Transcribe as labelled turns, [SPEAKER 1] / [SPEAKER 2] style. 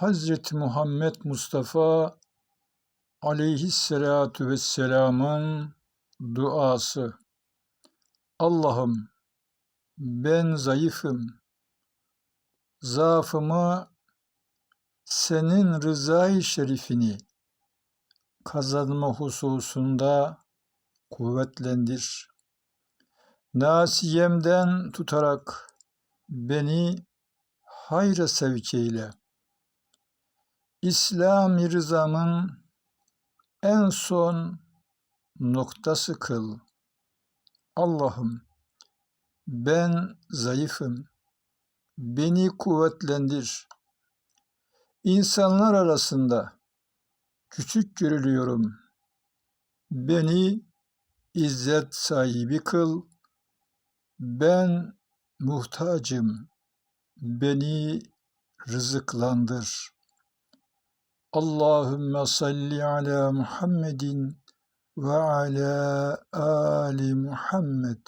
[SPEAKER 1] Hazreti Muhammed Mustafa aleyhisselatu vesselamın duası. Allah'ım ben zayıfım. Zaafımı senin rızayı şerifini kazanma hususunda kuvvetlendir. Nasiyemden tutarak beni hayra sevk eyle. İslam-ı rızamın en son noktası kıl. Allah'ım ben zayıfım. Beni kuvvetlendir. İnsanlar arasında küçük görülüyorum. Beni izzet sahibi kıl. Ben muhtacım. Beni rızıklandır. Allahümme salli ala Muhammedin ve ala ali Muhammed.